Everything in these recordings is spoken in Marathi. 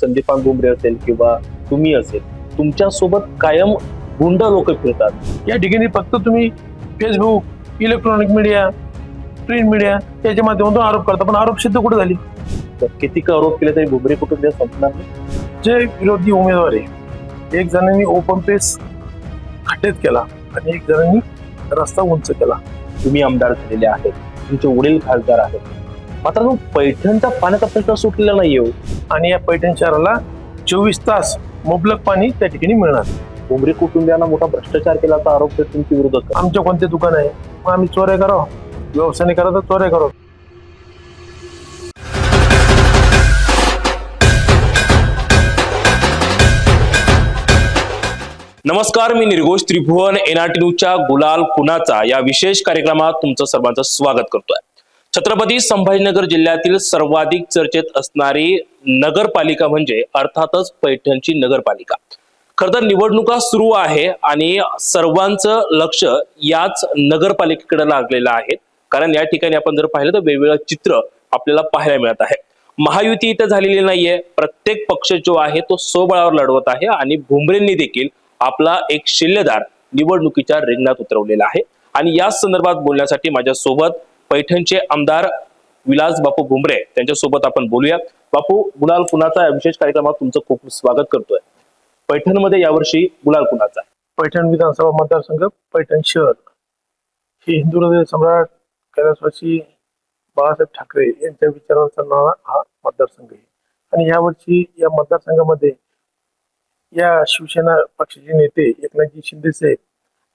संदीपान बुमरे असेल किंवा तुम्ही असेल तुमच्यासोबत कायम गुंड लोक फिरतात. या ठिकाणी फक्त तुम्ही Facebook electronic media print media याच्या माध्यमातून आरोप करता पण आरोप सिद्ध कुठे झाली? तर किती का आरोप केले तरी बुमरे कुटुंबीय संपणार नाही. जे विरोधी उमेदवार आहे. एक जणांनी ओपन पेस खड्डेत केला आणि एक जणांनी रस्ता उंच केला. तुम्ही आमदार झालेले आहेत तुमचे वडील खासदार आहेत. मात्र तो पैठणचा पाण्याचा प्रश्न सुटलेला नाही हो आणि या पैठण शहराला चोवीस तास मुबलक पाणी त्या ठिकाणी मिळणार. बुमरे कुटुंबियांना मोठा भ्रष्टाचार केल्याचा आरोप ते तुमचे विरोधक. करतात. आमच्या कोणते दुकान आहे? मग आम्ही चोऱ्या करावं. व्यवसाय नाही करा तर चोऱ्या करावं. नमस्कार मी निर्घोष त्रिभुवन एनआरटी न्यूजच्या गुलाल कुणाचा या विशेष कार्यक्रमात तुमचं सर्वांचं स्वागत करतोय. छत्रपती संभाजीनगर जिल्ह्यातील सर्वाधिक चर्चेत असणारी नगरपालिका म्हणजे अर्थातच पैठणची नगरपालिका. खर तर निवडणुका सुरू आहे आणि सर्वांचं लक्ष याच नगरपालिकेकडे लागलेलं आहे. कारण या ठिकाणी आपण जर पाहिलं तर वेगवेगळं चित्र आपल्याला पाहायला मिळत आहे. महायुती इथं झालेली नाहीये. प्रत्येक पक्ष जो आहे तो सोबळावर लढवत आहे आणि भुमरेंनी देखील आपला एक शिल्लेदार निवडणुकीच्या रिंगणात उतरवलेला आहे. आणि या संदर्भात बोलण्यासाठी माझ्यासोबत पैठणचे आमदार विलास बापू भुमरे त्यांच्यासोबत आपण बोलूया बापू गुलाल कुणाचा या विशेष कार्यक्रमात तुमचं खूप स्वागत करतोय. पैठणमध्ये यावर्षी गुलाल कुणाचा? पैठण विधानसभा मतदारसंघ पैठण शहर. हे हिंदू हृदय सम्राट कैलासवासी बाळासाहेब ठाकरे यांच्या विचारांचा नाव हा मतदारसंघ आहे. आणि यावर्षी या मतदारसंघामध्ये या शिवसेना पक्षाचे नेते एकनाथजी शिंदे साहेब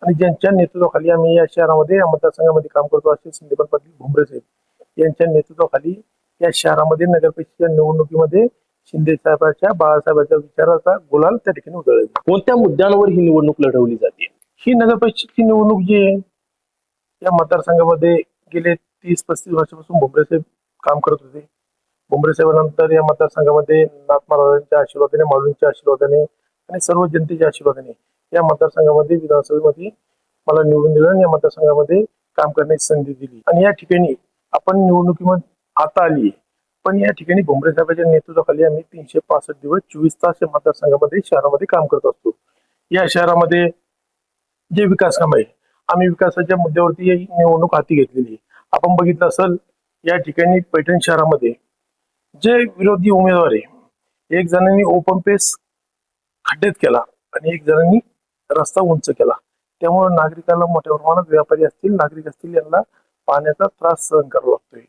आणि ज्यांच्या नेतृत्वाखाली आम्ही या शहरामध्ये या मतदारसंघामध्ये काम करतो असे संदीपान पाटील भुमरे साहेब. यांच्या नेतृत्वाखाली या शहरामध्ये नगरपरिषदेच्या निवडणुकीमध्ये शिंदे साहेबांच्या बाळासाहेबांच्या विचाराचा गुलाल त्या ठिकाणी उधळला. कोणत्या मुद्द्यांवर ही निवडणूक लढवली जाते? ही नगरपरिषदेची निवडणूक जी आहे या मतदारसंघामध्ये गेले तीस पस्तीस वर्षापासून भुमरे साहेब काम करत होते. भुमरे साहेबांनंतर या मतदारसंघामध्ये नाथ महाराजांच्या आशीर्वादाने माऊलींच्या आशीर्वादाने आणि सर्व जनतेच्या आशीर्वादाने या मतदारसंघामध्ये विधानसभेमध्ये मला निवडून दिलं आणि या मतदारसंघामध्ये काम करण्याची संधी दिली. आणि या ठिकाणी आपण निवडणुकीमध्ये आता आली पण या ठिकाणी भुमरे साहेबांच्या नेतृत्वाखाली आम्ही तीनशे पासष्ट दिवस चोवीस तास या मतदारसंघामध्ये शहरामध्ये काम करत असतो. या शहरामध्ये जे विकास काम आहे आम्ही विकासाच्या मुद्द्यावरती ही निवडणूक हाती घेतलेली आहे. आपण बघितलं असेल या ठिकाणी पैठण शहरामध्ये जे विरोधी उमेदवार आहे एक जणांनी ओपन पेस खड्ड्यात केला आणि एक जणांनी रस्ता उंच केला. त्यामुळे नागरिकांना मोठ्या प्रमाणात व्यापारी असतील नागरिक असतील यांना पाण्याचा त्रास सहन करावा लागतोय.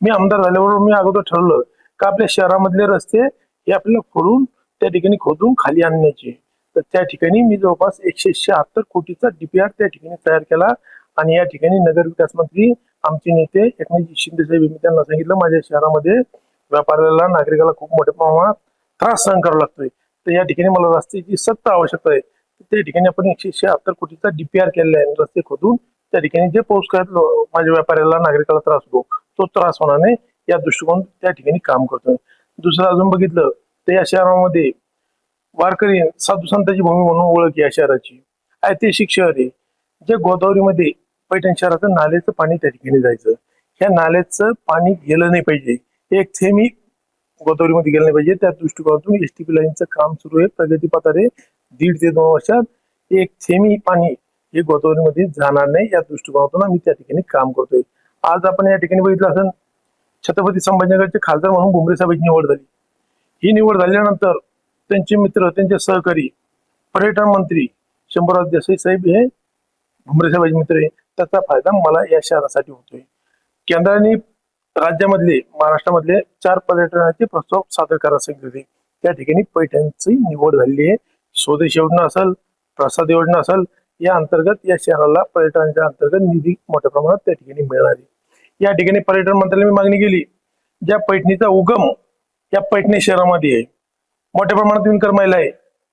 मी आमदार झाल्यावर मी अगोदर ठरवलं का आपल्या शहरामधले रस्ते हे आपल्याला खोडून त्या ठिकाणी खोदून खाली आणण्याचे. तर त्या ठिकाणी मी जवळपास एकशे शहात्तर कोटीचा डीपीआर त्या ठिकाणी तयार केला आणि या ठिकाणी नगर विकास मंत्री आमचे नेते एकनाथजी शिंदे साहेब त्यांना सांगितलं माझ्या शहरामध्ये व्यापाऱ्याला नागरिकाला खूप मोठ्या प्रमाणात त्रास सहन करावा लागतोय. तर या ठिकाणी मला रस्त्याची सत्ता आवश्यकता आहे. त्या ठिकाणी आपण एकशे शहात्तर कोटीचा डीपीआर केलेला आहे रस्ते खोदून. त्या ठिकाणी जे पाऊस करत माझ्या व्यापाऱ्याला नागरिकाला त्रास होतो तो त्रास होणार नाही. या दृष्टिकोन त्या ठिकाणी काम करतोय. दुसरं अजून बघितलं तर या शहरामध्ये वारकरी साधू संतांची भूमी म्हणून ओळख या शहराची. ऐतिहासिक शहर आहे. जे गोदावरीमध्ये पैठण शहराचं नाल्याचं पाणी त्या ठिकाणी जायचं. ह्या नाल्याचं पाणी गेलं नाही पाहिजे. एक थेमी गोदावरीमध्ये गेलं नाही पाहिजे. त्या दृष्टिकोनातून एस टी पी लाईनचं काम सुरू आहे. प्रगती पातारे दीड ते दोन वर्षात एक थेमी पाणी हे गोदावरीमध्ये जाणार नाही या दृष्टिकोनातून आम्ही त्या ठिकाणी काम करतोय. आज आपण या ठिकाणी बघितलं असेल छत्रपती संभाजीनगरचे खासदार म्हणून बुमरे साहेबांची निवड झाली. ही निवड झाल्यानंतर त्यांचे मित्र त्यांचे सहकारी पर्यटन मंत्री शंभरराव देसाई साहेब हे भुमरे साहेबांचे मित्र आहे त्याचा फायदा मला या शहरासाठी होतोय. केंद्राने राज्यामधले महाराष्ट्रामधले चार पर्यटनाचे प्रस्ताव सादर करायला सांगितले होते. त्या ठिकाणी पैठणची निवड झालेली आहे. स्वदेश योजना असेल प्रसाद योजना असेल या अंतर्गत या शहराला पर्यटनाच्या अंतर्गत निधी मोठ्या प्रमाणात त्या ठिकाणी मिळणार आहे. या ठिकाणी पर्यटन मंत्र्यांनी मागणी केली ज्या पैठणीचा उगम या पैठणी शहरामध्ये आहे. मोठ्या प्रमाणात विणकर महिला आहे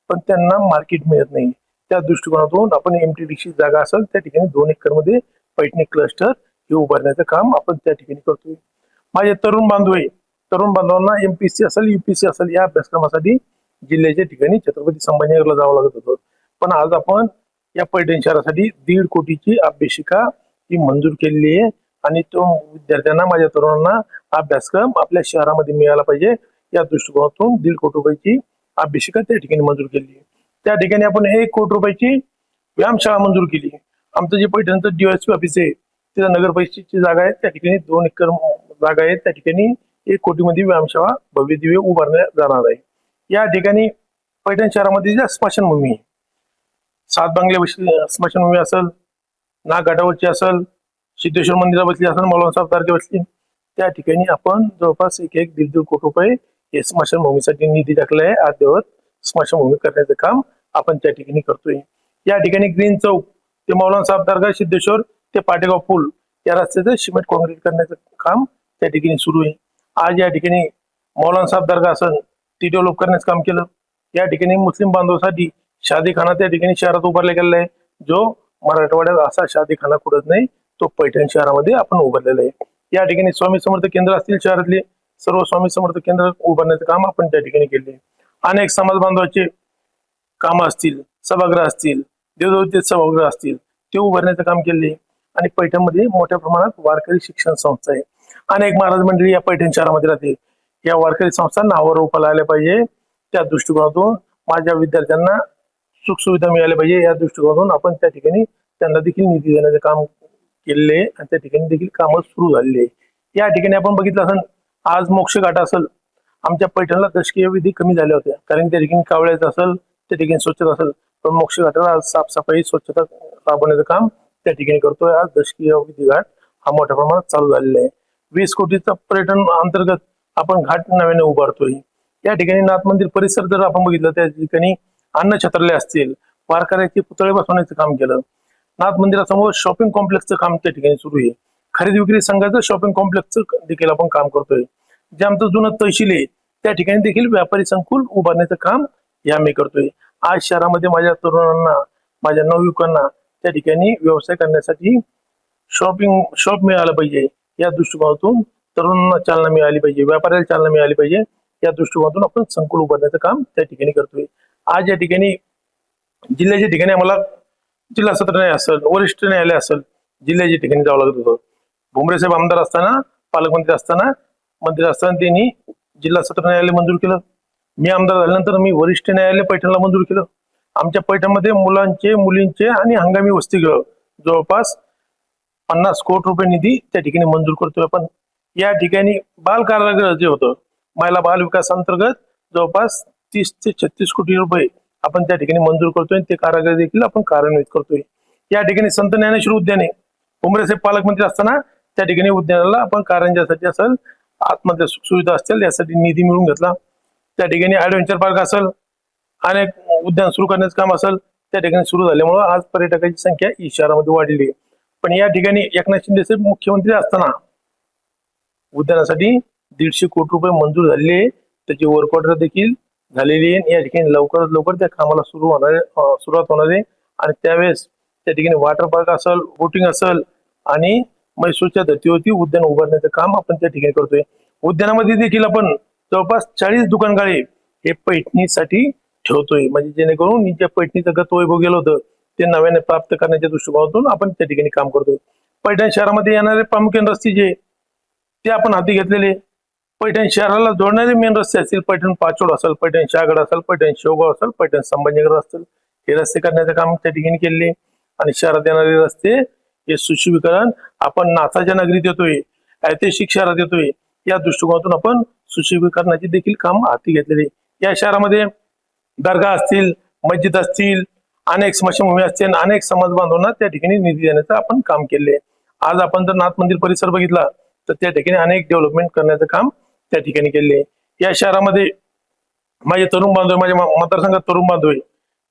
पण त्यांना मार्केट मिळत नाही. त्या दृष्टिकोनातून आपण एमटीडीची जागा असेल त्या ठिकाणी दोन एकरमध्ये पैठणी क्लस्टर हे उभारण्याचं काम आपण त्या ठिकाणी करतोय. माझे तरुण बांधव आहे. तरुण बांधवांना एमपीसी असेल युपीसी असेल या अभ्यासक्रमासाठी जिल्ह्याच्या ठिकाणी छत्रपती संभाजीनगरला जावं लागत होतं. पण आज आपण या पैठण शहरासाठी दीड कोटीची अभ्यासिका ही मंजूर केलेली आहे आणि तो विद्यार्थ्यांना माझ्या तरुणांना अभ्यासक्रम आपल्या शहरामध्ये मिळाला पाहिजे. या दृष्टिकोनातून दीड कोटी रुपयाची अभ्यासिका त्या ठिकाणी मंजूर केली त्या ठिकाणी आपण एक कोटी रुपयाची व्यायामशाळा मंजूर केली आमचं जे पैठणचं डीएसपी ऑफिस आहे तिथं नगर परिषदेची जागा आहे. त्या ठिकाणी दोन एकर जागा आहे त्या ठिकाणी एक कोटीमध्ये व्यायामशाळा भव्य दिव्य उभारण्यात जाणार आहे. या ठिकाणी पैठण शहरामध्ये ज्या स्मशानभूमी आहे. सात बांगल्यापाशी स्मशानभूमी असेल नागघाटावरची असेल सिद्धेश्वर मंदिरा बसली असेल मौलाना साहेब तारखे बसली त्या ठिकाणी आपण जवळपास एक एक दीड दीड कोटी रुपये हे स्मशानभूमीसाठी निधी टाकला आहे अद्ययावत स्मशानभूमी करण्याचं काम आपण त्या ठिकाणी करतोय. या ठिकाणी ग्रीन चौक ते मौलाना साहेब दर्गा सिद्धेश्वर ते पाटेगाव पूल या रस्त्याचं सिमेंट कॉन्क्रीट करण्याचं काम त्या ठिकाणी सुरू आहे. आज या ठिकाणी मौलाना साहेब दर्गा असन ती डेव्हलप करण्याचं काम केलं. या ठिकाणी मुस्लिम बांधवासाठी शादीखाना त्या ठिकाणी शहरात उभारला गेलेला आहे. जो मराठवाड्यात असा शादीखाना कुठत नाही तो पैठण शहरामध्ये आपण उभारलेला आहे. या ठिकाणी स्वामी समर्थ केंद्र असतील शहरातले सर्व स्वामी समर्थ केंद्र उभारण्याचं काम आपण त्या ठिकाणी केले अनेक समाज बांधवाचे काम असतील सभागृह असतील देवदेवते सभागृह असतील ते उभारण्याचं काम केले आणि पैठणमध्ये मोठ्या प्रमाणात वारकरी शिक्षण संस्था आहे. अनेक महाराज मंडळी या पैठण शहरामध्ये राहते या वारकरी संस्था नावावर रूपाला आल्या पाहिजे. त्या दृष्टिकोनातून माझ्या विद्यार्थ्यांना सुखसुविधा मिळाल्या पाहिजे. या दृष्टिकोनातून आपण त्या ठिकाणी त्यांना देखील निधी देण्याचं काम केलेले आहे आणि त्या ठिकाणी देखील कामं सुरू झालेली आहे या ठिकाणी आपण बघितलं असेल आज मोक्ष घाट असेल. आमच्या पैठणला दशकीय विधी कमी झाल्या होत्या. कारण त्या ठिकाणी कावळ्याचं असेल त्या ठिकाणी स्वच्छता असेल. पण मोक्ष घाटाला आज साफसफाई स्वच्छता राबवण्याचं काम त्या ठिकाणी करतोय. आज दशकीय विधी घाट हा मोठ्या प्रमाणात चालू झालेला आहे. वीस कोटीचा पर्यटन अंतर्गत आपण घाट नव्याने उभारतोय. या ठिकाणी नाथ मंदिर परिसर जर आपण बघितलं त्या ठिकाणी अन्न छत्रले असतील वारकऱ्याचे पुतळे बसवण्याचं काम केलं. नाथ मंदिरासमोर शॉपिंग कॉम्प्लेक्सचं काम त्या ठिकाणी सुरू आहे. खरेदी विक्री संघाचं शॉपिंग कॉम्प्लेक्सचं देखील आपण काम करतोय. जे आमचं जुनं तहसील आहे त्या ठिकाणी देखील व्यापारी संकुल उभारण्याचं काम या मी करतोय. आज शहरामध्ये माझ्या तरुणांना माझ्या नवयुवकांना त्या ठिकाणी व्यवसाय करण्यासाठी शॉपिंग शॉप मिळालं पाहिजे या दृष्टिकोनातून तरुणांना चालना मिळाली पाहिजे व्यापाऱ्याला चालना मिळाली पाहिजे या दृष्टिकोनातून आपण संकुल उभारण्याचं काम त्या ठिकाणी करतोय. आज या ठिकाणी जिल्ह्याच्या ठिकाणी आम्हाला जिल्हा सत्र न्यायालय असेल वरिष्ठ न्यायालय असेल जिल्ह्याच्या ठिकाणी जावं लागत होतं. भुमरे साहेब आमदार असताना पालकमंत्री असताना मंत्री असताना त्यांनी जिल्हा सत्र न्यायालय मंजूर केलं. मी आमदार झाल्यानंतर मी वरिष्ठ न्यायालय पैठणला मंजूर केलं. आमच्या पैठणमध्ये मुलांचे मुलींचे आणि हंगामी वसतिगृह जवळपास पन्नास कोटी रुपये निधी त्या ठिकाणी मंजूर करतोय आपण. या ठिकाणी बाल कारागृह जे होतं महिला बाल विकास अंतर्गत जवळपास तीस ते छत्तीस कोटी रुपये आपण त्या ठिकाणी मंजूर करतोय ते कारागृह देखील आपण कार्यान्वित करतोय. या ठिकाणी संत ज्ञानेश्वर उद्याने उमरे साहेब पालकमंत्री असताना त्या ठिकाणी उद्यानाला आपण कारंजासाठी असेल आतमध्ये सुविधा असतील यासाठी निधी मिळून घेतला. त्या ठिकाणी ॲडव्हेंचर पार्क असेल अनेक उद्यान सुरू करण्याचं काम असेल त्या ठिकाणी सुरू झाल्यामुळं आज पर्यटकांची संख्या ई शहरामध्ये वाढलेली आहे. पण या ठिकाणी एकनाथ शिंदे साहेब मुख्यमंत्री असताना उद्यानासाठी दीडशे कोटी रुपये मंजूर झालेले आहे. त्याची वर्क ऑर्डर देखील झालेली आहे. या ठिकाणी लवकरात लवकर त्या कामाला सुरू होणार सुरुवात होणार आहे. आणि त्यावेळेस त्या ठिकाणी वॉटर पार्क असेल बोटिंग असेल आणि मैसूरच्या धर्तीवरती उद्यान उभारण्याचं काम आपण त्या ठिकाणी करतोय. उद्यानामध्ये देखील आपण जवळपास चाळीस दुकानगाळे हे पैठणीसाठी ठेवतोय. म्हणजे जेणेकरून ज्या पैठणीचं गत वैभव गेलं होतं ते नव्याने प्राप्त करण्याच्या दृष्टिकोनातून आपण त्या ठिकाणी काम करतोय. पैठण शहरामध्ये येणारे प्रामुख्याने रस्ते जे ते आपण हाती घेतलेले पैठण शहराला जोडणारे मेन रस्ते असतील पैठण पाचोड असेल पैठण शहागड असेल पैठण शेवगाव असेल पैठण संभाजीनगर असेल हे रस्ते करण्याचं काम त्या ठिकाणी केले आणि शहरात येणारे रस्ते हे सुशोभीकरण आपण नाथाच्या नगरीत येतोय ऐतिहासिक शहरात येतोय या दृष्टिकोनातून आपण सुशोभीकरणाचे देखील काम हाती घेतलेले या शहरामध्ये दर्गा असतील मस्जिद असतील अनेक स्मशानभूमी असतील अनेक समाज बांधवांना त्या ठिकाणी निधी देण्याचं आपण काम केले आज आपण जर नाथ मंदिर परिसर बघितला तर त्या ठिकाणी अनेक डेव्हलपमेंट करण्याचं काम त्या ठिकाणी केले या शहरामध्ये माझे तरुण बांधव माझ्या मतदारसंघात तरुण बांधव आहे.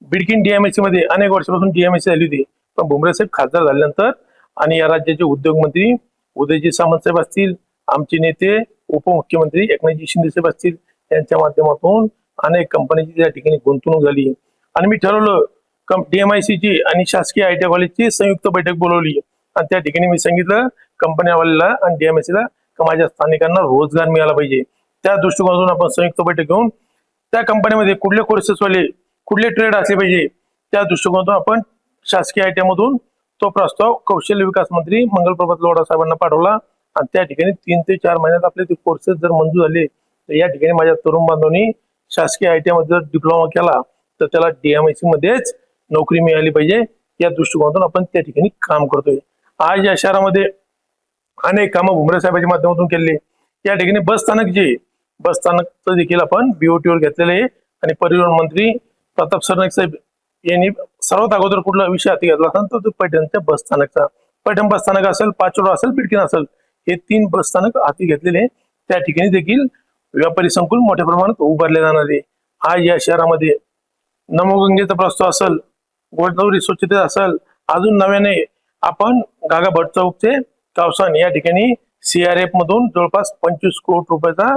बिडकीन डीएमएससी मध्ये अनेक वर्षापासून डीएमएससी झाली होती. पण भुमरे साहेब खासदार झाल्यानंतर आणि या राज्याचे उद्योगमंत्री उदयजी सामंत साहेब असतील आमचे नेते उपमुख्यमंत्री एकनाथजी शिंदे साहेब असतील यांच्या माध्यमातून अनेक कंपन्यांची त्या ठिकाणी गुंतवणूक झाली. आणि मी ठरवलं डीएमआयसी ची आणि शासकीय आय टी कॉलेजची संयुक्त बैठक बोलवली. आणि त्या ठिकाणी मी सांगितलं कंपन्यावाल्याला आणि डीएमआयसी ला का माझ्या स्थानिकांना रोजगार मिळाला पाहिजे. त्या दृष्टिकोनातून आपण संयुक्त बैठक घेऊन त्या कंपनीमध्ये कुठले कोर्सेसवाले कुठले ट्रेड असले पाहिजे त्या दृष्टिकोनातून आपण शासकीय आय मधून तो प्रस्ताव कौशल्य विकास मंत्री मंगलप्रभात लोढा साहेबांना पाठवला. आणि त्या ठिकाणी तीन ते चार महिन्यात आपले ते कोर्सेस जर मंजूर झाले तर या ठिकाणी माझ्या तरुण बांधवांनी शासकीय आय टी मध्ये जर डिप्लोमा केला तर त्याला डीएमआयसी मध्येच नोकरी मिळाली पाहिजे. या दृष्टिकोनातून आपण त्या ठिकाणी काम करतोय. आज या शहरामध्ये अनेक कामं भुमरे साहेबांच्या माध्यमातून केले. या ठिकाणी बस स्थानक जे बस स्थानकचं देखील आपण बीओटीवर घेतलेलं आहे. आणि परिवहन मंत्री प्रताप सरनाईक साहेब यांनी सर्वात अगोदर कुठला विषय हाती घेतला असेल तर तो पैठणच्या बस स्थानकचा. पैठण बस स्थानक असेल पाचोड असेल बिडकीन असेल हे तीन बस स्थानक हाती घेतलेले त्या ठिकाणी देखील व्यापारी संकुल मोठ्या प्रमाणात उभारले जाणार आहे. आज या शहरामध्ये नमोगंगेचा प्रस्ताव असेल गोदावरी स्वच्छतेचा असेल अजून नव्याने आपण गागा भट चौकचे तावसान या ठिकाणी सीआरएफ मधून जवळपास पंचवीस कोटी रुपयाचा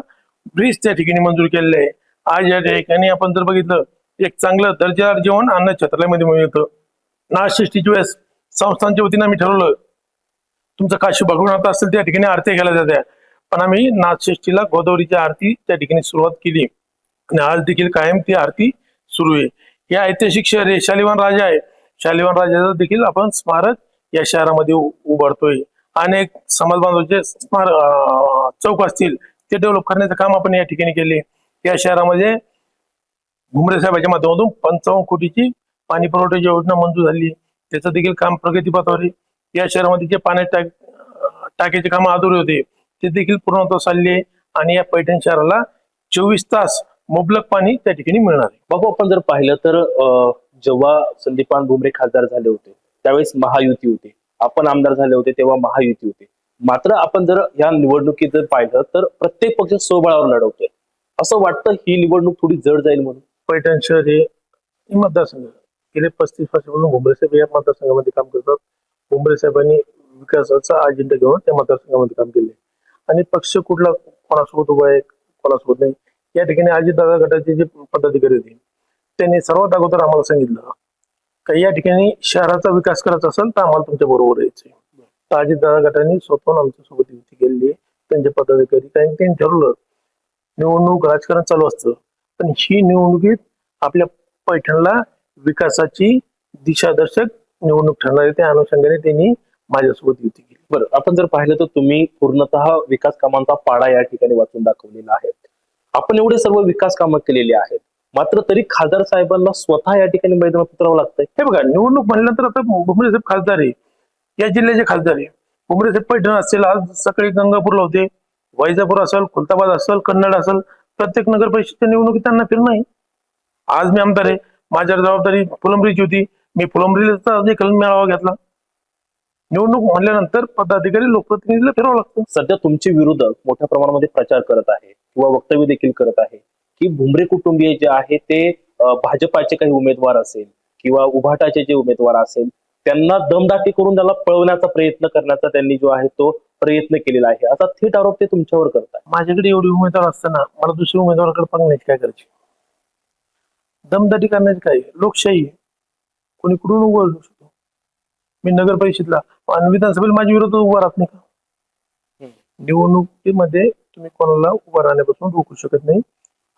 ब्रिज त्या ठिकाणी मंजूर केलेला आहे. आज या ठिकाणी आपण जर बघितलं एक चांगलं दर्जेदार जेवण अन्न छत्रालयामध्ये मिळतं नाशिष्टीच्या वेळेस संस्थांच्या वतीने आम्ही ठरवलं तुमचं काशी भगवनाथ असेल त्या ठिकाणी आरती घ्यायला जात्या पण आम्ही नाथषष्टीला गोदावरीची आरती त्या ठिकाणी सुरुवात केली. आणि आज देखील कायम ती आरती सुरू आहे. हे ऐतिहासिक शहर आहे शालिवान राजा आहे. शालिवान राजाचं देखील आपण स्मारक या शहरामध्ये उभारतोय. अनेक समाज बांधवाचे स्मारक चौक असतील ते डेव्हलप करण्याचं काम आपण या ठिकाणी केले. या शहरामध्ये घुमरे साहेबांच्या माध्यमातून पंचावन्न कोटीची पाणी पुरवठ्याची योजना मंजूर झाली. त्याचं देखील काम प्रगतीपथावर या शहरामध्ये जे पाण्यात टाक टाकीचे काम अधुरे होते ते देखील पूर्णत्व चालले आणि या पैठण शहराला चोवीस तास मुबलक पाणी त्या ठिकाणी मिळणार बघू आपण जर पाहिलं तर अं, जेव्हा संदीपान भुमरे खासदार झाले होते त्यावेळेस महायुती होती. आपण आमदार झाले होते तेव्हा महायुती होती. मात्र आपण जर या निवडणुकीत जर पाहिलं तर प्रत्येक पक्ष स्वबळावर लढवतोय. असं वाटतं ही निवडणूक थोडी जड जाईल म्हणून? पैठण शहर हे मतदारसंघ गेले पस्तीस वर्षापासून भुमरे साहेब या मतदारसंघामध्ये काम करतात. भुमरे साहेबांनी विकासाचा अजेंडा घेऊन त्या मतदारसंघामध्ये काम केले आणि पक्ष कुठला कोणासोबत उभा आहे कोणासोबत नाही या ठिकाणी अजितदादा गटाचे जे पदाधिकारी होते त्यांनी सर्वात अगोदर आम्हाला सांगितलं काही या ठिकाणी शहराचा विकास करायचा असेल तर आम्हाला तुमच्या बरोबर यायचंय. तर अजितदादा गटाने स्वतःहून आमच्यासोबत युती केलेली आहे. त्यांचे पदाधिकारी कारण त्यांनी ठरवलं निवडणूक राजकारण चालू असतं. पण ही निवडणुकीत आपल्या पैठणला विकासाची दिशादर्शक निवडणूक ठरणार आहे. त्या अनुषंगाने त्यांनी माझ्यासोबत युती केली. बरं आपण जर पाहिलं तर तुम्ही पूर्णतः विकास कामांचा पाडा या ठिकाणी वाचून दाखवलेला आहे. आपण एवढे सर्व विकास कामं केलेली आहेत. मात्र तरी खासदार साहेबांना स्वतः या ठिकाणी मैदानात उतरावं लागतंय. हे बघा निवडणूक म्हणल्यानंतर आता भुमरे साहेब खासदार आहे. या जिल्ह्याचे खासदार आहे. भुमरे साहेब पैठण असेल आज सकाळी गंगापूरला होते. वैजापूर असेल खुलताबाद असेल कन्नड असेल प्रत्येक नगर परिषदच्या निवडणुकीत त्यांना फिरणं आहे. आज मी आमदार आहे. माझ्यावर जबाबदारी फुलंब्रीची होती. मी फुलंब्रीचा देखील मेळावा घेतला. निवडणूक म्हणल्यानंतर पदाधिकारी लोकप्रतिनिधीला फिरावं लागतं. सध्या तुमचे विरोधक मोठ्या प्रमाणामध्ये प्रचार करत आहे किंवा वक्तव्य देखील करत आहे. की भुमरे कुटुंबीय जे आहे ते भाजपाचे काही उमेदवार असेल किंवा उभाटाचे जे उमेदवार असेल त्यांना दमदाटी करून त्याला पळवण्याचा प्रयत्न करण्याचा त्यांनी जो आहे तो प्रयत्न केलेला आहे. असा थेट आरोप ते तुमच्यावर करतात. माझ्याकडे एवढी उमेदवार असताना मला दुसऱ्या उमेदवाराकडे बघण्याची काय करायची. दमदाटी करण्याची काय? लोकशाही. कोणी कुठून उभं राहू शकतो? मी नगर परिषदला आणि विधानसभेला माझ्या विरोधात उभा राहत नाही का. निवडणुकीमध्ये तुम्ही कोणाला उभा राहण्यापासून रोखू शकत नाही.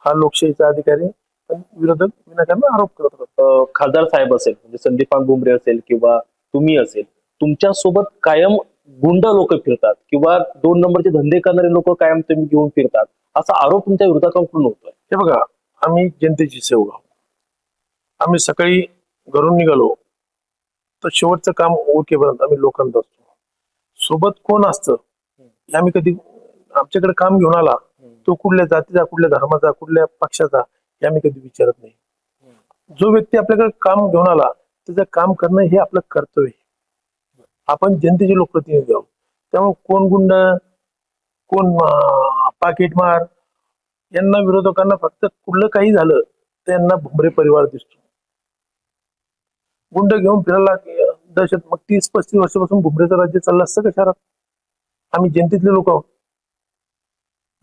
हा लोकशाहीचा अधिकारी. पण विरोधक विनाकारण आरोप करत अं, खासदार साहेब असेल म्हणजे संदीपान भुमरे असेल किंवा तुम्ही असेल तुमच्यासोबत कायम गुंड लोक फिरतात किंवा दोन नंबरचे धंदे करणारे लोक कायम तुम्ही घेऊन फिरतात असा आरोप तुमच्या विरोधाकडून होतोय. हे बघा आम्ही जनतेची सेवक आहोत. आम्ही सकाळी घरून निघालो तर शेवटचं काम ओळखेपर्यंत आम्ही लोकांत असतो. सोबत कोण असतं हे आम्ही कधी आमच्याकडे काम घेऊन आला तो कुठल्या जातीचा कुठल्या धर्माचा कुठल्या पक्षाचा हे आम्ही कधी विचारत नाही. जो व्यक्ती आपल्याकडे काम घेऊन आला त्याचं काम करणं हे आपलं कर्तव्य आपण जनतेचे लोकप्रतिनिधी आहोत. त्यामुळे कोण गुंड कोण पाकिटमार यांना विरोधकांना फक्त कुठलं काही झालं तर यांना भुमरे परिवार दिसतो. गुंड घेऊन फिरायला दहशत मग तीस पस्तीस वर्षापासून भुमरेचं राज्य चाललं असतं का शहरात? आम्ही जनतेतले लोक आहोत.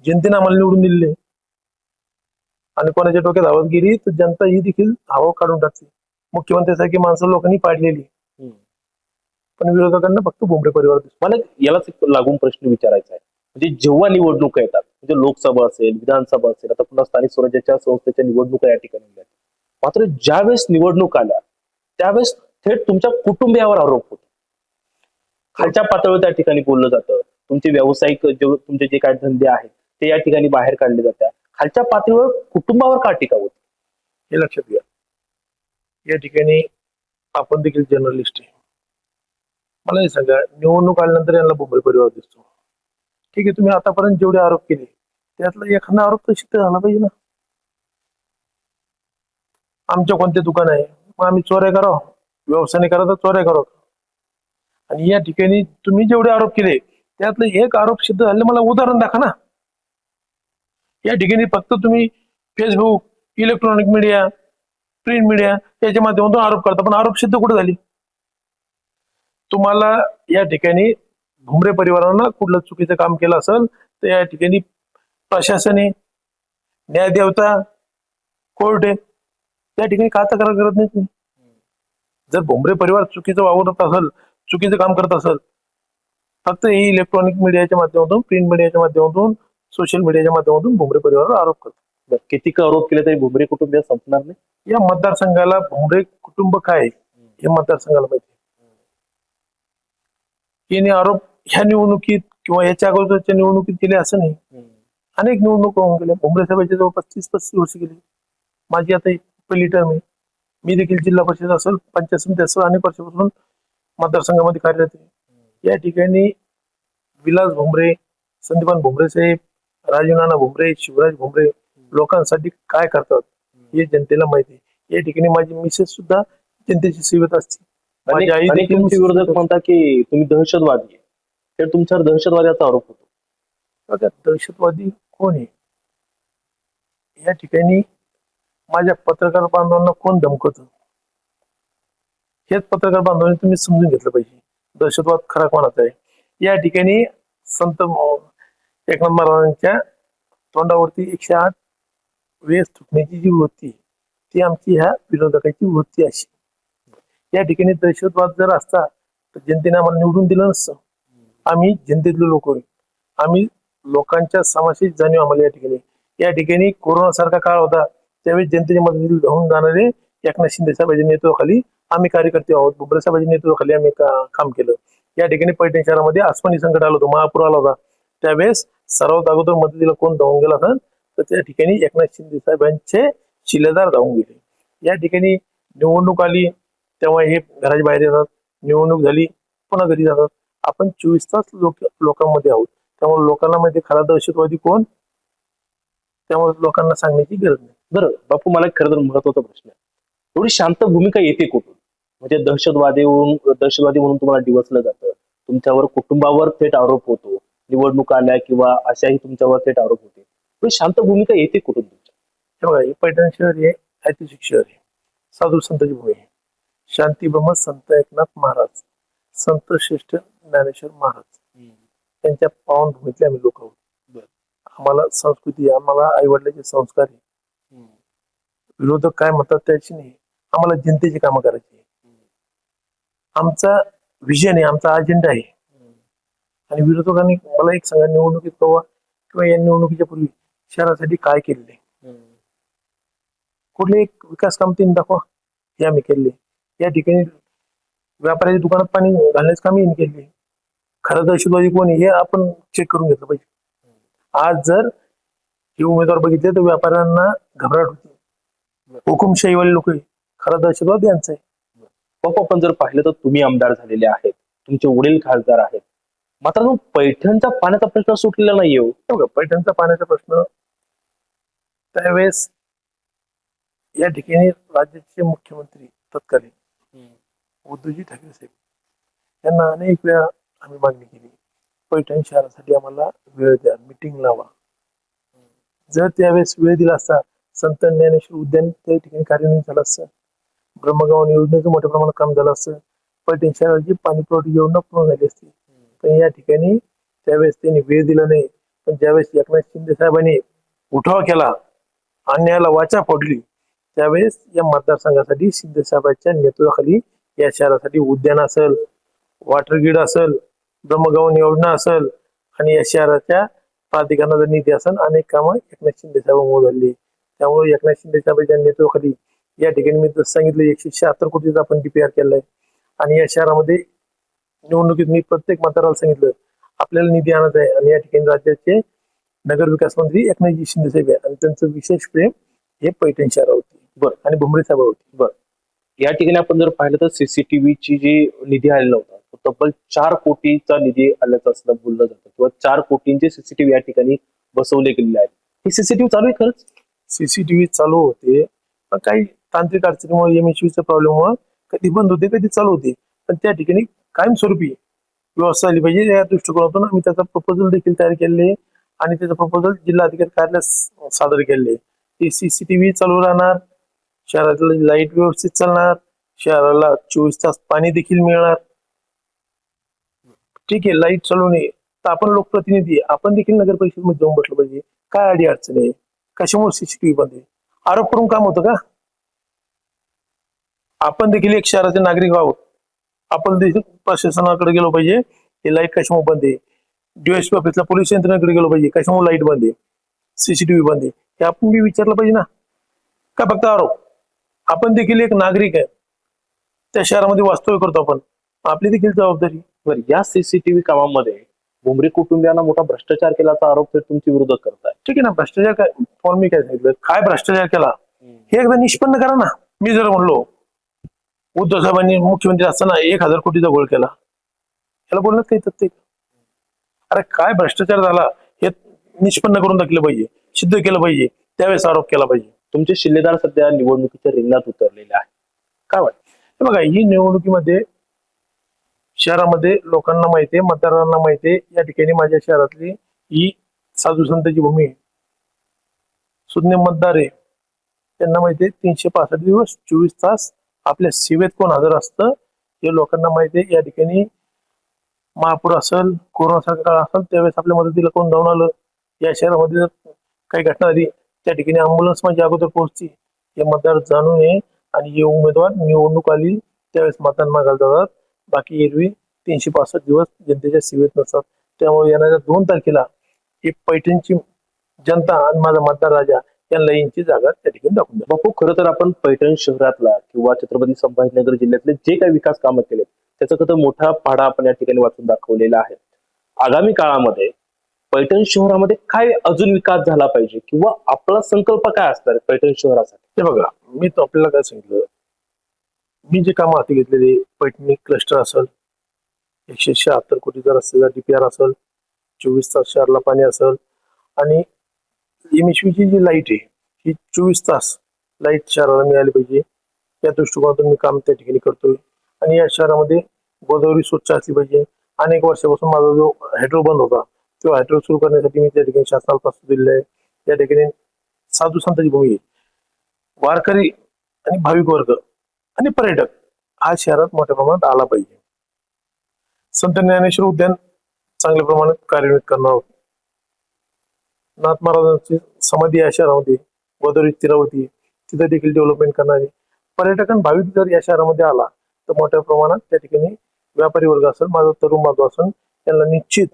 जनतेने आम्हाला निवडून दिलेले. आणि कोणाच्या डोक्यात हवा गेली तर जनता ही देखील हवा काढून टाकते. मुख्यमंत्र्यासारखी माणसं लोकांनी पाडलेली. पण विरोधकांना फक्त भुमरे परिवार दिसतो मला यालाच एक लागून प्रश्न विचारायचा आहे. म्हणजे जेव्हा निवडणुका येतात म्हणजे लोकसभा असेल विधानसभा असेल आता पुन्हा स्थानिक स्वराज्याच्या संस्थेच्या निवडणुका या ठिकाणी मात्र ज्यावेळेस निवडणूक आल्या त्यावेळेस थेट तुमच्या कुटुंबियावर आरोप होतो. खालच्या पातळीवर त्या ठिकाणी बोललं जातं. तुमचे व्यावसायिक जे तुमचे जे काही धंदे आहेत ते या ठिकाणी बाहेर काढले जातात. खालच्या पातळीवर कुटुंबावर का टीका होते? हे लक्षात घ्या. या ठिकाणी आपण देखील जर्नलिस्ट आहे. मला हे सांगा निवडणूक आल्यानंतर यांना मुंबई परिवार दिसतो. ठीक आहे तुम्ही आतापर्यंत जेवढे आरोप केले त्यातला एखादा आरोप तर सिद्ध झाला पाहिजे ना. आमच्या कोणते दुकान आहे? मग आम्ही चोऱ्या करावं? व्यवसाय करा तर चोऱ्या करावं. आणि या ठिकाणी तुम्ही जेवढे आरोप केले त्यातलं एक आरोप सिद्ध झाले मला उदाहरण दाखवा ना. या ठिकाणी फक्त तुम्ही Facebook electronic media print media याच्या माध्यमातून आरोप करता. पण आरोप सिद्ध कुठे झाली? तुम्हाला या ठिकाणी भुमरे परिवारानं कुठलं चुकीचं काम केलं असेल तर या ठिकाणी प्रशासने न्यायदेवता कोर्ट आहे त्या ठिकाणी का तक्रार करत नाही तुम्ही? जर भुमरे परिवार चुकीचं वावरत असेल चुकीचं काम करत असेल फक्त ही इलेक्ट्रॉनिक मीडियाच्या माध्यमातून प्रिंट मीडियाच्या माध्यमातून सोशल मीडियाच्या माध्यमातून भुमरे परिवारावर आरोप करतात बरं, किती आरोप केले तरी भुमरे कुटुंबीय संपणार नाही? या मतदारसंघाला भुमरे कुटुंब काय? हे मतदारसंघाला माहिती. याने आरोप ह्या निवडणुकीत किंवा याच्या अगोदरच्या निवडणुकीत केले असं नाही. अनेक निवडणूक होऊन गेल्या. भुमरे साहेबांचे जवळपास तीस पस्तीस वर्ष गेली. माझी आता एक पहिली टर्म आहे. मी देखील जिल्हा परिषद असेल पंचायत समिती असेल अनेक वर्षापासून मतदारसंघामध्ये कार्यरत आहे. या ठिकाणी विलास भुमरे संदीपान भुमरे साहेब राजीव नाना भुमरे शिवराज भुमरे लोकांसाठी काय करतात हे जनतेला माहिती या ठिकाणी माझी मिसेस सुद्धा जनतेची सेवेत असते. आई देखील तुमचे विरोधक म्हणतात की तुम्ही दहशतवादी आहे. तर तुमच्यावर दहशतवाद्याचा आरोप होतो. बघा दहशतवादी कोण आहे? या ठिकाणी माझ्या पत्रकार बांधवांना कोण धमकवत हेच पत्रकार बांधवांनी तुम्ही समजून घेतलं पाहिजे. दहशतवाद खरा कोणाचा आहे? या ठिकाणी संत म- एकनाथ महाराजांच्या तोंडावरती एकशे आठ वेस थुकण्याची जी वृत्ती ती आमची ह्या विरोधकाची वृत्ती अशी. या ठिकाणी दहशतवाद जर असता तर जनतेने आम्हाला निवडून दिलं नसतं. आम्ही जनतेतले लोक आम्ही लोकांच्या समाजाची जाणीव आम्हाला या ठिकाणी. या ठिकाणी कोरोना सारखा काळ होता त्यावेळी जनतेच्या मदतीला धावून जाणारे एकनाथ शिंदे साहेबांच्या नेतृत्वाखाली आम्ही कार्यकर्ते आहोत. बुबरे साहेबांच्या नेतृत्वाखाली आम्ही काम केलं. या ठिकाणी पैठण शहरामध्ये आसमानी संकट आलं होतं. महापूर आला होता. त्यावेळेस सर्वात अगोदर मदतीला कोण धावून गेला असेल तर त्या ठिकाणी एकनाथ शिंदे साहेबांचे शिलेदार धावून गेले. या ठिकाणी निवडणूक आली तेव्हा हे घराच्या बाहेर येतात निवडणूक झाली पुन्हा घरी जातात. आपण चोवीस तास लोक लोकांमध्ये आहोत. त्यामुळे लोकांना माहिती खरा दहशतवादी कोण? त्यामुळे लोकांना सांगण्याची गरज नाही. बरं बापू मला खरं तर महत्त्वाचा प्रश्न आहे. एवढी शांत भूमिका येते कुठून? म्हणजे दहशतवादी दहशतवादी म्हणून तुम्हाला डिवचलं जातं. तुमच्यावर कुटुंबावर थेट आरोप होतो. निवडणुका आल्या किंवा अशाही तुमच्यावर थेट आरोप होते. एवढी शांत भूमिका येते कुठून तुमच्या? हे बघा हे पैठण शहर हे ऐतिहासिक शहर आहे. साधू संतांची भूमी आहे. शांती ब्रह्म संत एकनाथ महाराज संत श्रेष्ठ ज्ञानेश्वर महाराज. त्यांच्या पावनभूमीतले आम्ही लोक आहोत. आम्हाला संस्कृती आम्हाला आई वडिलांचे संस्कार आहे. विरोधक काय म्हणतात त्याची नाही. आम्हाला जनतेची कामं करायची आहे. आमचा विजन आहे आमचा अजेंडा आहे. आणि विरोधकांनी मला एक सांगा निवडणुकीत कवा किंवा या निवडणुकीच्या पूर्वी शहरासाठी काय केलेले? कुठले एक विकास काम तीन दाखवा हे आम्ही केले या ठिकाणी व्यापाऱ्याच्या दुकानात पाणी घालण्याचं काम यांनी केले खरं दहशतवादी कोण हे आपण चेक करून घेतलं पाहिजे. आज जर हे उमेदवार बघितले तर व्यापाऱ्यांना घबराट होती. हुकुमशाहीवाले लोक आहे खरा दहशतवाद यांचा आहे. बापू आपण जर पाहिलं तर तुम्ही आमदार झालेले आहेत. तुमचे वडील खासदार आहेत. मात्र तो पैठणचा पाण्याचा प्रश्न सुटलेला नाहीये हो. हो हे बघा पैठणचा पाण्याचा प्रश्न त्यावेळेस या ठिकाणी राज्याचे मुख्यमंत्री तत्कालीन उद्धवजी ठाकरे साहेब यांना अनेक वेळा आम्ही मागणी केली. पैठण शहरासाठी आम्हाला वेळ द्या मिटिंग लावा. जर त्यावेळेस वेळ दिला असता संत ज्ञानेश्वर उद्यान त्या ठिकाणी कार्यान्वित झालं असतं ब्रह्मगावन योजनेचं मोठ्या प्रमाणात काम झालं असतं पैठण शहराची पाणी पुरवठा योजना पूर्ण झाली असती पण या ठिकाणी त्यावेळेस त्यांनी वेळ दिला नाही पण ज्यावेळेस एकनाथ शिंदे साहेबांनी उठाव केला अन्यायाला वाचा फोडली त्यावेळेस या मतदारसंघासाठी शिंदे साहेबांच्या नेतृत्वाखाली या शहरासाठी उद्यान असेल वॉटर ग्रीड असेल ब्रह्मगावन योजना असेल आणि या शहराच्या प्राधिकरणाचा निधी असेल अनेक कामं एकनाथ शिंदे साहेबांमुळे झाली. त्यामुळे एकनाथ शिंदे साहेबांच्या नेतृत्वाखाली या ठिकाणी मी जसं सांगितलं एकशे शहात्तर कोटीचा आपण डीपीआर केलाय. आणि या शहरामध्ये निवडणुकीत मी प्रत्येक मतदाराला सांगितलं आपल्याला निधी आणायचा आहे आणि या ठिकाणी राज्याचे नगर विकास मंत्री एकनाथजी शिंदे साहेब आहे आणि त्यांचं विशेष प्रेम हे पैठण शहरावरती बरं. आणि भुमरे साहेबावरती या ठिकाणी आपण जर पाहिलं तर सीसीटीव्हीची जी निधी आलेला होता तो तब्बल चार कोटीचा निधी आल्याचं असं बोललं जातं किंवा चार कोटींचे सीसीटीव्ही या ठिकाणी बसवले गेलेले आहेत. हे सीसीटीव्ही चालू आहे खरंच? सीसीटीव्ही चालू होते. पण काही तांत्रिक अडचणीमुळे एमएसयूच्या प्रॉब्लेममुळे कधी बंद होते कधी चालू होते. पण त्या ठिकाणी कायमस्वरूपी व्यवस्था आली पाहिजे या दृष्टिकोनातून. आम्ही त्याचा प्रपोजल देखील तयार केलेले आहे आणि त्याचं प्रपोजल जिल्हाधिकारी कार्यालयात सादर केलेले ते सीसीटीव्ही चालू राहणार शहरातलं लाइट व्यवस्थित चालणार शहराला चोवीस तास पाणी देखील मिळणार. ठीक आहे लाइट चालू नये तर आपण लोकप्रतिनिधी आपण देखील नगर परिषदेमध्ये जाऊन बसलं पाहिजे. काय अडी अडचण आहे? कशामुळे सीसीटीव्ही बंद आहे? आरोप करून काम होतं का? आपण देखील एक शहराचे नागरिक आहोत. आपण देखील प्रशासनाकडे गेलो पाहिजे हे लाइट कशामुळे बंद आहे? डीएसपी ऑफिसला पोलीस यंत्रणेकडे गेलो पाहिजे कशामुळे लाइट बंद आहे? सीसीटीव्ही बंद आहे. हे आपण बी विचारलं पाहिजे ना. का फक्त आरोप? आपण देखील एक नागरिक आहे. त्या शहरामध्ये वास्तव्य करतो आपण. आपली देखील जबाबदारी. बरं या सीसीटीव्ही कामामध्ये भुमरे कुटुंबियांना मोठा भ्रष्टाचार केल्याचा आरोप ते तुमच्या विरोधात करताय. ठीक आहे ना भ्रष्टाचार काय? फॉर्म मी काय सांगितलं? काय भ्रष्टाचार केला? हे एकदा निष्पन्न करा ना. मी जर म्हणलो उद्धव साहेबांनी मुख्यमंत्री असताना एक हजार कोटीचा गोळ केला. याला बोलण्यात काही तथ्य? अरे काय भ्रष्टाचार झाला? हे निष्पन्न करून दाखलं पाहिजे. सिद्ध केलं पाहिजे. त्यावेळेस आरोप केला पाहिजे. तुमचे शिल्लेदार सध्या निवडणुकीच्या रिंगणात उतरलेले आहे काय वाटतं? बघा ही निवडणुकीमध्ये शहरामध्ये लोकांना माहिती आहे मतदारांना माहिती आहे. या ठिकाणी माझ्या शहरातली ही साधू संतांची भूमी आहे. सुज्ञ मतदार आहे. त्यांना माहिती आहे तीनशे पासष्ट दिवस चोवीस तास आपल्या सेवेत कोण हजर असतं हे लोकांना माहिती आहे. या ठिकाणी महापूर असेल कोरोनासारखा काळ असेल त्यावेळेस आपल्या मदतीला कोण जाऊन आलं? या शहरामध्ये जर काही घटना झाली त्या ठिकाणी अँब्युलन्स माझ्या अगोदर पोहोचती. हे मतदार जाणून नये आणि हे उमेदवार निवडणूक आली त्यावेळेस मतदान मागायला जातात. बाकी एरवी तीनशे पासष्ट दिवस जनतेच्या सेवेत नसतात. त्यामुळे येणाऱ्या दोन तारखेला ही पैठणची जनता आणि माझा मतदार राजा यांना यांची जागा त्या ठिकाणी दाखवून द्या. बापू खरं तर आपण पैठण शहरातला किंवा छत्रपती संभाजीनगर जिल्ह्यातले जे काही विकास कामं केले त्याचा खरं मोठा पाढा आपण या ठिकाणी वाचून दाखवलेला आहे. आगामी काळामध्ये पैठण शहरामध्ये काय अजून विकास झाला पाहिजे किंवा आपला संकल्प काय असणार पैठण शहरासाठी? हे बघा मी तो आपल्याला काय सांगितलं? मी जे कामं हाती घेतलेले पैठणी क्लस्टर असेल एकशे शहात्तर कोटीचा रस्त्याचा डीपीआर असेल चोवीस तास शहराला पाणी असेल आणि एमएचवीची जी लाइट आहे ही चोवीस तास लाइट शहराला मिळाली पाहिजे. या दृष्टिकोनातून मी काम त्या ठिकाणी करतोय. आणि या शहरामध्ये गोदावरी स्वच्छ असली पाहिजे. अनेक वर्षापासून माझा जो हायड्रो बंद होता तो हायड्रो सुरू करण्यासाठी मी त्या ठिकाणी शासनाला प्रस्ताव दिलेला आहे. त्या ठिकाणी साधू संतांची भूमी आहे. वारकरी आणि भाविक वर्ग आणि पर्यटक हा शहरात मोठ्या प्रमाणात आला पाहिजे. संत ज्ञानेश्वर उद्यान चांगल्या प्रमाणात कार्यान्वित करणार आहोत नाथ महाराजांची समाधी या शहरामध्ये गोदावरी तीरावरती तिथे देखील डेव्हलपमेंट करणारी. पर्यटकन पर्यटक भाविक जर या शहरामध्ये आला तर मोठ्या प्रमाणात त्या ठिकाणी व्यापारी वर्ग असेल माझा तरुण बांधव असेल त्यांना निश्चित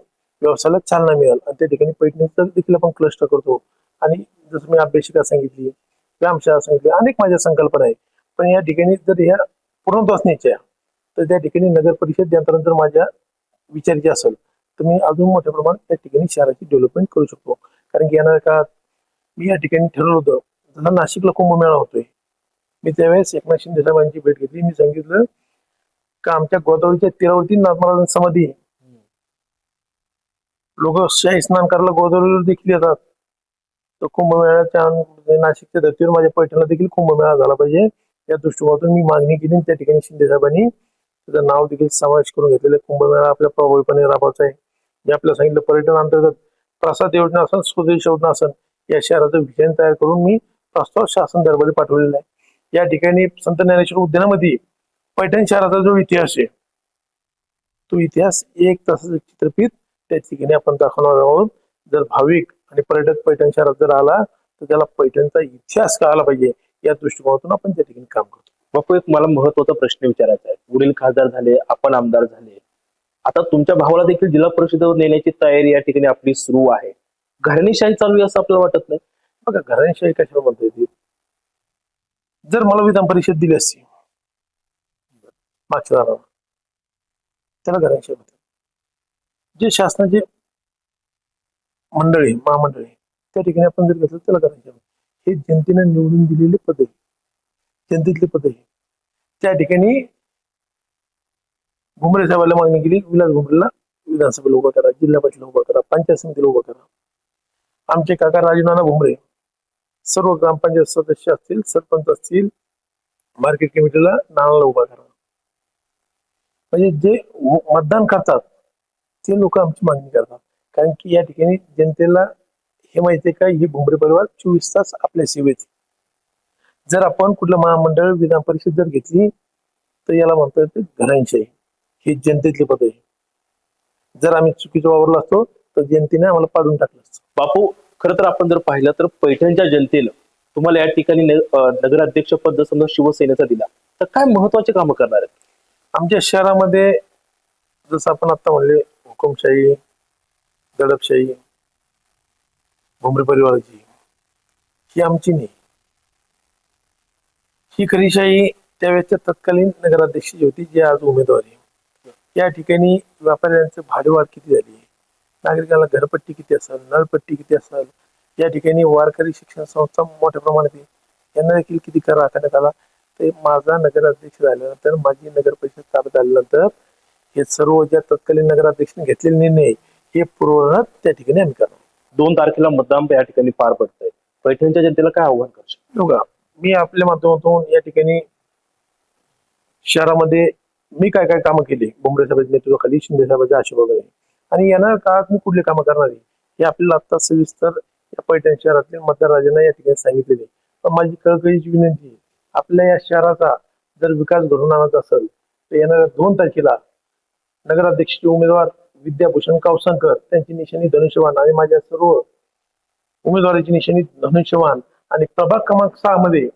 व्यवसायाला चालना मिळेल. आणि त्या ठिकाणी पैठणीचं देखील आपण क्लस्टर करतो. आणि जसं मी अभ्यासिका सांगितली व्यायामशाळा सांगितली अनेक माझ्या संकल्पना आहेत. पण या ठिकाणी जर ह्या पूर्णत्वास न्यायच्या तर त्या ठिकाणी नगर परिषद यंत्रणा जर माझ्या विचारायची असेल तर मी अजून मोठ्या प्रमाणात त्या ठिकाणी शहराची डेव्हलपमेंट करू शकतो. कारण की येणाऱ्या काळात मी या ठिकाणी ठरवलं होतं. जसा नाशिकला कुंभमेळा होतोय. मी त्यावेळेस एकनाथ शिंदे साहेबांची भेट घेतली. मी सांगितलं का आमच्या गोदावरीच्या तीरावरती नाथ समाधी लोक शाही स्नान करायला गोदावरीवर देखील येतात. तर कुंभमेळ्याच्या म्हणजे नाशिकच्या धर्तीवर माझ्या पैठणला देखील कुंभमेळा झाला पाहिजे. या दृष्टिकोनातून मी मागणी केली त्या ठिकाणी शिंदे साहेबांनी त्याचं नाव देखील समावेश करून घेतलेलं कुंभमेळा आपल्या प्रभावीपणे राबवायचा आहे. मी आपल्याला सांगितलं पर्यटन अंतर्गत प्रसाद योजना सुदेश योजनासन योजना या शहराचं विजन तयार करून मी प्रस्ताव शासन दरबारी पाठवलेला आहे. या ठिकाणी संत ज्ञानेश्वर उद्यानामध्ये पैठण शहराचा जो इतिहास आहे तो इतिहास एक तासाचं चित्रफित त्या ठिकाणी आपण दाखवणार आहोत. जर भाविक आणि पर्यटक पैठण शहरात जर आला तर त्याला पैठणचा इतिहास कळाला पाहिजे या दृष्टिकोनातून आपण त्या ठिकाणी काम करतो. बापू एक मला महत्त्वाचा प्रश्न विचारायचा आहे. वडील खासदार झाले आपण आमदार झाले आता तुमच्या भावाला देखील जिल्हा परिषदेवर नेण्याची तयारी या ठिकाणी आपली सुरू आहे. घराणीशाही चालू आहे असं आपल्याला वाटत नाही. बघा घराण्याशिवाय कशाला म्हणता येते जर मला विधान परिषद दिली असती. मागच्या त्याला घराण्याशिवाय म्हणतात. जे शासनाचे मंडळी महामंडळी त्या ठिकाणी आपण जर घेतलं त्याला करायचं हे जनतेने निवडून दिलेले पद. आहे जनतेतले पद. आहे त्या ठिकाणी घुमरे साहेबाला मागणी केली विलास भुमरेला विधानसभेला उभा करा जिल्हा परिषदेला उभा करा पंचायत समितीला उभा करा. आमचे काका राजूनाना भुमरे सर्व ग्रामपंचायत सदस्य असतील सरपंच असतील मार्केट कमिटीला नाणाला उभा करा. म्हणजे जे मतदान करतात ते लोक आमची मागणी करतात. कारण की या ठिकाणी जनतेला हे माहिती आहे का ही भुमरे परिवार चोवीस तास आपल्या सेवेत जर आपण कुठलं महामंडळ विधान परिषद जर घेतली तर याला म्हणता येते घरांशाही हे जनतेतले पद आहे. जर आम्ही चुकीचं वावरलो असतो तर जनतेने आम्हाला पाडून टाकलं असतं. बापू खर तर आपण जर पाहिलं तर पैठणच्या जनतेनं तुम्हाला या ठिकाणी नगराध्यक्ष पद जर समजा शिवसेनेचा दिला तर काय महत्त्वाचे कामं करणार आहेत? आमच्या शहरामध्ये जसं आपण आता म्हणले हुकुमशाही दडपशाही भुमरे परिवाराची ही आमची नाही. ही खरीशाही त्यावेळेसच्या तत्कालीन नगराध्यक्षी होती जी आज उमेदवार आहे. या ठिकाणी व्यापाऱ्यांचं भाडेवाढ किती झाली नागरिकांना घरपट्टी किती असेल नळपट्टी किती असेल? या ठिकाणी वारकरी शिक्षण संस्था मोठ्या प्रमाणात आहे. यांना देखील किती कर आकारण्यात आला? ते माझा नगराध्यक्ष झाल्यानंतर माझी नगर परिषद ताब्यात आल्यानंतर हे सर्व ज्या तत्कालीन नगराध्यक्षांनी घेतलेले निर्णय हे पूर्ववत त्या ठिकाणी आम्ही करणार. दोन तारखेला मतदान या ठिकाणी पार पडतंय. पैठणच्या जनतेला काय आव्हान करशील? बघा मी आपल्या माध्यमातून या ठिकाणी शहरामध्ये मी काय काय कामं केली? बोंबडे साहेबांच्या नेतृत्वाखाली शिंदे साहेबांच्या आशीर्वादाने आणि येणाऱ्या काळात मी कुठली कामं करणार आहे? हे आपल्याला आता सविस्तर या पैठण शहरातले मतदार राजांना या ठिकाणी सांगितलेले पण माझी कळकळीची विनंती आपल्या या शहराचा जर विकास घडवून आणायचा असेल तर येणाऱ्या दोन तारखेला नगराध्यक्षचे उमेदवार विद्याभूषण कावसंकर त्यांची निशाणी धनुष्यवान आणि माझ्या सर्व उमेदवाराची निशाणी धनुष्यवान आणि प्रभाग क्रमांक सहा मध्ये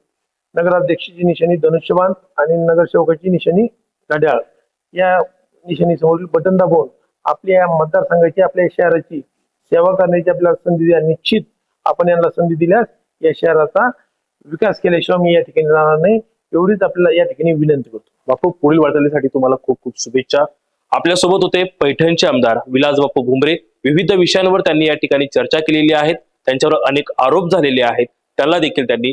नगराध्यक्षाची निशाणी धनुष्यवान आणि नगरसेवकाची निशाणी घड्याळ या निशाणीसमोरील बटन दाबून आपल्या या मतदारसंघाची आपल्या शहराची सेवा करण्याची आपल्याला संधी द्या. निश्चित आपण यांना संधी दिल्यास या शहराचा विकास केल्याशिवाय मी या ठिकाणी राहणार नाही. एवढीच आपल्याला या ठिकाणी विनंती करतो. बापू पुढील वाटचालीसाठी तुम्हाला खूप खूप शुभेच्छा. आपल्यासोबत होते पैठणचे आमदार विलास बापू भुमरे. विविध विषयांवर त्यांनी या ठिकाणी चर्चा केलेली आहेत. त्यांच्यावर अनेक आरोप झालेले आहेत. त्यांना देखील त्यांनी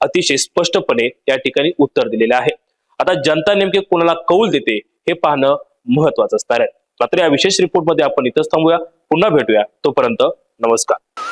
अतिशय स्पष्टपणे या ठिकाणी उत्तर दिलेले आहे. आता जनता नेमके कोणाला कौल देते हे पाहणं महत्वाचं असणार आहे. मात्र या विशेष रिपोर्टमध्ये आपण इथंच थांबूया. पुन्हा भेटूया. तोपर्यंत नमस्कार.